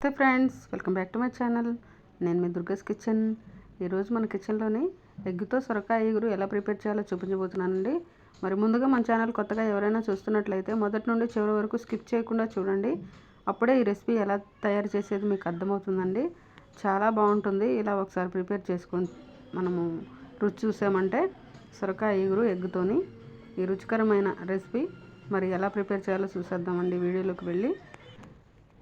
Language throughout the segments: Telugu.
నమస్తే friends welcome back to my channel. నేను మీ దుర్గస్ కిచెన్. ఈరోజు మన కిచెన్లోని ఎగ్గుతో సొరకాయ ఎగురు ఎలా ప్రిపేర్ చేయాలో చూపించబోతున్నానండి. మరి ముందుగా మన ఛానల్ కొత్తగా ఎవరైనా చూస్తున్నట్లయితే మొదటి నుండి చివరి వరకు స్కిప్ చేయకుండా చూడండి. అప్పుడే ఈ రెసిపీ ఎలా తయారు చేసేది మీకు అర్థమవుతుందండి. చాలా బాగుంటుంది. ఇలా ఒకసారి ప్రిపేర్ చేసుకొని మనము రుచి చూసామంటే సొరకాయ ఎగురు ఎగ్గుతోని ఈ రుచికరమైన రెసిపీ మరి ఎలా ప్రిపేర్ చేయాలో చూసేద్దామండి. వీడియోలోకి వెళ్ళి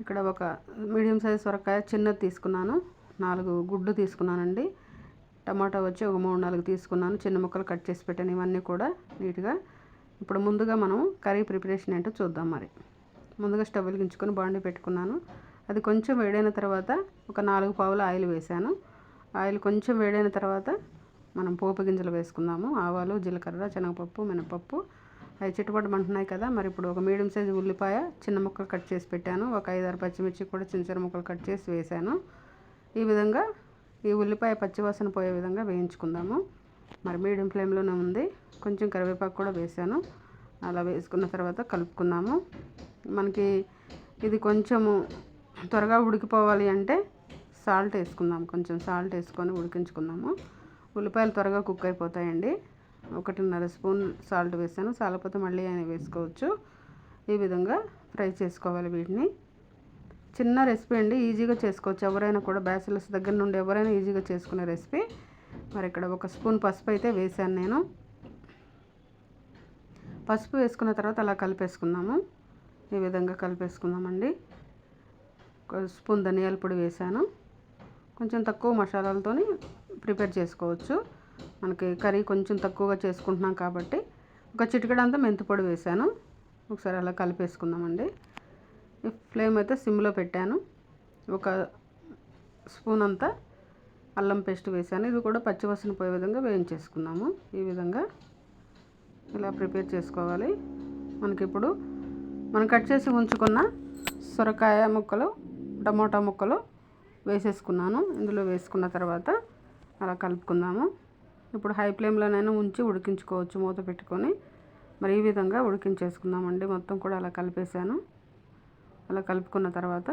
ఇక్కడ ఒక మీడియం సైజ్ సొరకాయ చిన్నది తీసుకున్నాను. నాలుగు గుడ్డు తీసుకున్నానండి. టమాటా వచ్చి ఒక మూడు నాలుగు తీసుకున్నాను. చిన్న ముక్కలు కట్ చేసి పెట్టాను. ఇవన్నీ కూడా నీట్గా. ఇప్పుడు ముందుగా మనం కర్రీ ప్రిపరేషన్ ఏంటో చూద్దాం మరి. ముందుగా స్టవ్ వెలిగించుకొని బాండి పెట్టుకున్నాను. అది కొంచెం వేడైన తర్వాత ఒక నాలుగు పావుల ఆయిల్ వేశాను. ఆయిల్ కొంచెం వేడైన తర్వాత మనం పోపు గింజలు వేసుకుందాము. ఆవాలు జీలకర్ర శనగపప్పు మినపప్పు అవి చిట్టుపట్టు అంటున్నాయి కదా మరి ఇప్పుడు ఒక మీడియం సైజు ఉల్లిపాయ చిన్న ముక్కలు కట్ చేసి పెట్టాను. ఒక ఐదారు పచ్చిమిర్చి కూడా చిన్న చిన్న ముక్కలు కట్ చేసి వేసాను ఈ విధంగా ఈ ఉల్లిపాయ పచ్చివాసన పోయే విధంగా వేయించుకుందాము. మరి మీడియం ఫ్లేమ్లోనే ఉంది. కొంచెం కరివేపాకు కూడా వేసాను అలా వేసుకున్న తర్వాత కలుపుకుందాము. మనకి ఇది కొంచెము త్వరగా ఉడికిపోవాలి అంటే సాల్ట్ వేసుకుందాం కొంచెం సాల్ట్ వేసుకొని ఉడికించుకుందాము. ఉల్లిపాయలు త్వరగా కుక్ అయిపోతాయండి. ఒకటిన్నర స్పూన్ సాల్ట్ వేసాను. సాలపోతే మళ్ళీ ఆయన వేసుకోవచ్చు. ఈ విధంగా ఫ్రై చేసుకోవాలి వీటిని. చిన్న రెసిపీ అండి ఈజీగా చేసుకోవచ్చు. ఎవరైనా కూడా బ్యాచిలర్స్ దగ్గర నుండి ఎవరైనా ఈజీగా చేసుకునే రెసిపీ. మరి ఇక్కడ ఒక స్పూన్ పసుపు అయితే వేసాను నేను. పసుపు వేసుకున్న తర్వాత అలా కలిపేసుకుందాము. ఈ విధంగా కలిపేసుకుందామండి. ఒక స్పూన్ ధనియాల పొడి వేసాను కొంచెం తక్కువ మసాలాలతో ప్రిపేర్ చేసుకోవచ్చు. మనకి కర్రీ కొంచెం తక్కువగా చేసుకుంటున్నాం కాబట్టి ఒక చిటికడంతా మెంతిపొడి వేసాను. ఒకసారి అలా కలిపేసుకుందామండి. ఫ్లేమ్ అయితే సిమ్లో పెట్టాను. ఒక స్పూన్ అంతా అల్లం పేస్ట్ వేసాను. ఇది కూడా పచ్చివసన పోయే విధంగా వేయించేసుకున్నాము ఈ విధంగా ఇలా ప్రిపేర్ చేసుకోవాలి. మనకి ఇప్పుడు మనం కట్ చేసి ఉంచుకున్న సొరకాయ ముక్కలు టమోటా ముక్కలు వేసేసుకున్నాను. ఇందులో వేసుకున్న తర్వాత అలా కలుపుకుందాము. ఇప్పుడు హై ఫ్లేమ్లోనైనా ఉంచి ఉడికించుకోవచ్చు మూత పెట్టుకొని. మరి ఈ విధంగా ఉడికించేసుకుందామండి. మొత్తం కూడా అలా కలిపేసాను అలా కలుపుకున్న తర్వాత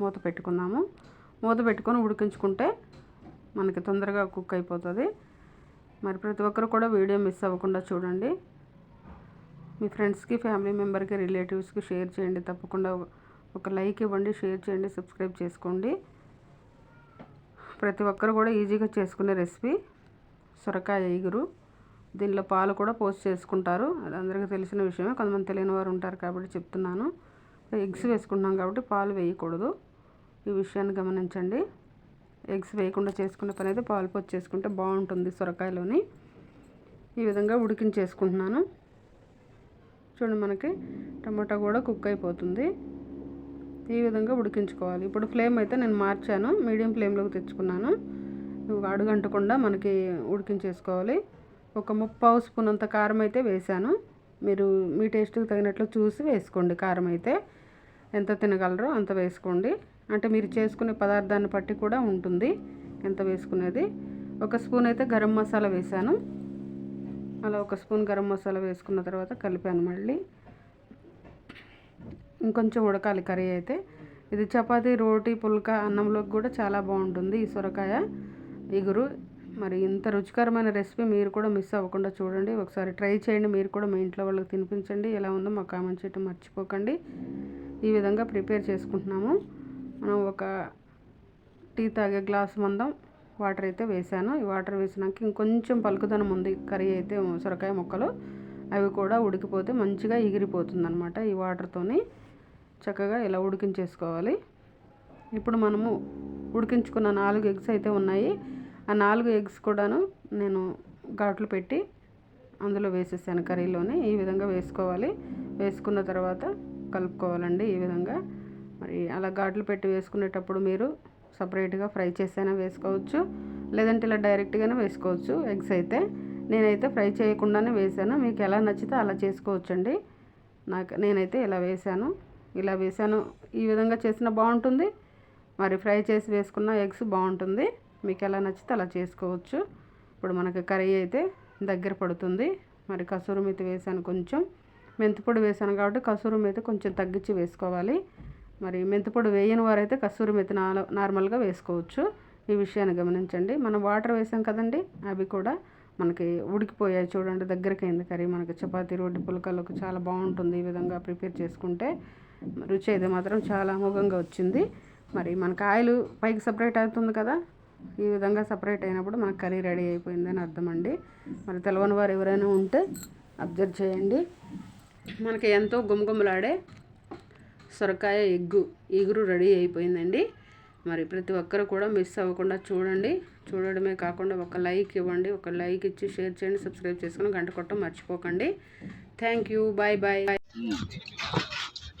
మూత పెట్టుకున్నాము. మూత పెట్టుకొని ఉడికించుకుంటే మనకి తొందరగా కుక్ అయిపోతుంది. మరి ప్రతి ఒక్కరు కూడా వీడియో మిస్ అవ్వకుండా చూడండి. మీ ఫ్రెండ్స్కి ఫ్యామిలీ మెంబర్కి రిలేటివ్స్కి షేర్ చేయండి. తప్పకుండా ఒక లైక్ ఇవ్వండి షేర్ చేయండి సబ్స్క్రైబ్ చేసుకోండి. ప్రతి ఒక్కరు కూడా ఈజీగా చేసుకునే రెసిపీ. సొరకాయ ఎగురు దీనిలో పాలు కూడా పోస్ట్ చేసుకుంటారు. అది అందరికీ తెలిసిన విషయమే. కొంతమంది తెలియని వారు ఉంటారు కాబట్టి చెప్తున్నాను. ఎగ్స్ వేసుకుంటున్నాం కాబట్టి పాలు వేయకూడదు. ఈ విషయాన్ని గమనించండి. ఎగ్స్ వేయకుండా చేసుకునే పని అయితే పాలు పోసి చేసుకుంటే బాగుంటుంది సొరకాయలోని. ఈ విధంగా ఉడికించేసుకుంటున్నాను. చూడండి మనకి టమాటా కూడా కుక్ అయిపోతుంది. ఈ విధంగా ఉడికించుకోవాలి. ఇప్పుడు ఫ్లేమ్ అయితే నేను మార్చాను. మీడియం ఫ్లేమ్లోకి తెచ్చుకున్నాను. అడుగంటకుండా మనకి ఉడికించేసుకోవాలి. ఒక ముప్పావు స్పూన్ అంత కారం అయితే వేసాను మీరు మీ టేస్ట్కి తగినట్లు చూసి వేసుకోండి కారం అయితే. ఎంత తినగలరో అంత వేసుకోండి. అంటే మీరు చేసుకునే పదార్థాన్ని బట్టి కూడా ఉంటుంది ఎంత వేసుకునేది. ఒక స్పూన్ అయితే గరం మసాలా వేసాను అలా ఒక స్పూన్ గరం మసాలా వేసుకున్న తర్వాత కలిపాను మళ్ళీ. ఇంకొంచెం ఉడకాలి కర్రీ అయితే. ఇది చపాతీ రోటీ పుల్కా అన్నంలోకి కూడా చాలా బాగుంటుంది ఈ సొరకాయ. ఇగురు మరి ఇంత రుచికరమైన రెసిపీ మీరు కూడా మిస్ అవ్వకుండా చూడండి. ఒకసారి ట్రై చేయండి. మీరు కూడా మీ ఇంట్లో వాళ్ళకి తినిపించండి. ఎలా ఉందో మాకు కామెంట్ చేయటం మర్చిపోకండి. ఈ విధంగా ప్రిపేర్ చేసుకుంటున్నాము. మనం ఒక టీ తాగే గ్లాస్ మందం వాటర్ అయితే వేసాను ఈ వాటర్ వేసినాక ఇంకొంచెం పలుకుదనం ఉంది. కర్రీ అయితే సొరకాయ ముక్కలు అవి కూడా ఉడికిపోతే మంచిగా ఎగిరిపోతుందన్నమాట ఈ వాటర్తోని. చక్కగా ఇలా ఉడికించేసుకోవాలి. ఇప్పుడు మనము ఉడికించుకున్న నాలుగు ఎగ్స్ అయితే ఉన్నాయి. ఆ నాలుగు ఎగ్స్ కూడాను నేను ఘాట్లు పెట్టి అందులో వేసేసాను కర్రీలోనే. ఈ విధంగా వేసుకోవాలి. వేసుకున్న తర్వాత కలుపుకోవాలండి ఈ విధంగా. మరి అలా ఘాట్లు పెట్టి వేసుకునేటప్పుడు మీరు సపరేట్గా ఫ్రై చేసైనా వేసుకోవచ్చు. లేదంటే ఇలా డైరెక్ట్గానే వేసుకోవచ్చు ఎగ్స్ అయితే. నేనైతే ఫ్రై చేయకుండానే వేసాను. మీకు ఎలా నచ్చితే అలా చేసుకోవచ్చండి. నాకు నేనైతే ఇలా వేసాను. ఇలా వేసాను. ఈ విధంగా చేసిన బాగుంటుంది. మరి ఫ్రై చేసి వేసుకున్న ఎగ్స్ బాగుంటుంది. మీకు ఎలా నచ్చితే అలా చేసుకోవచ్చు. ఇప్పుడు మనకి కర్రీ అయితే దగ్గర పడుతుంది. మరి కసూరు మెతి వేసాను కొంచెం. మెంతిపొడి వేసాను కాబట్టి కసూరు మెతి కొంచెం తగ్గించి వేసుకోవాలి. మరి మెంతిపొడి వేయని వారైతే కసూరి మెతి నార్మల్గా వేసుకోవచ్చు. ఈ విషయాన్ని గమనించండి. మనం వాటర్ వేసాం కదండి అవి కూడా మనకి ఉడికిపోయాయి చూడండి దగ్గరికి అయింది కర్రీ. మనకి చపాతీ రోడ్డు పులకలకు చాలా బాగుంటుంది ఈ విధంగా ప్రిపేర్ చేసుకుంటే. రుచి అయితే మాత్రం చాలా అమోఘంగా వచ్చింది. మరి మనకు ఆయిల్ పైకి సపరేట్ అవుతుంది కదా? ఈ విధంగా సపరేట్ అయినప్పుడు మనకు కర్రీ రెడీ అయిపోయిందని అర్థం అండి మరి తెలవని వారు ఎవరైనా ఉంటే అబ్జర్వ్ చేయండి. మనకి ఎంతో గుమగుమలాడే సొరకాయ ఎగ్గు ఈగురు రెడీ అయిపోయిందండి. మరి ప్రతి ఒక్కరు కూడా మిస్ అవ్వకుండా చూడండి. చూడడమే కాకుండా ఒక లైక్ ఇవ్వండి. ఒక లైక్ ఇచ్చి షేర్ చేయండి. సబ్స్క్రైబ్ చేసుకుని గంట కొట్టం మర్చిపోకండి. Thank you bye bye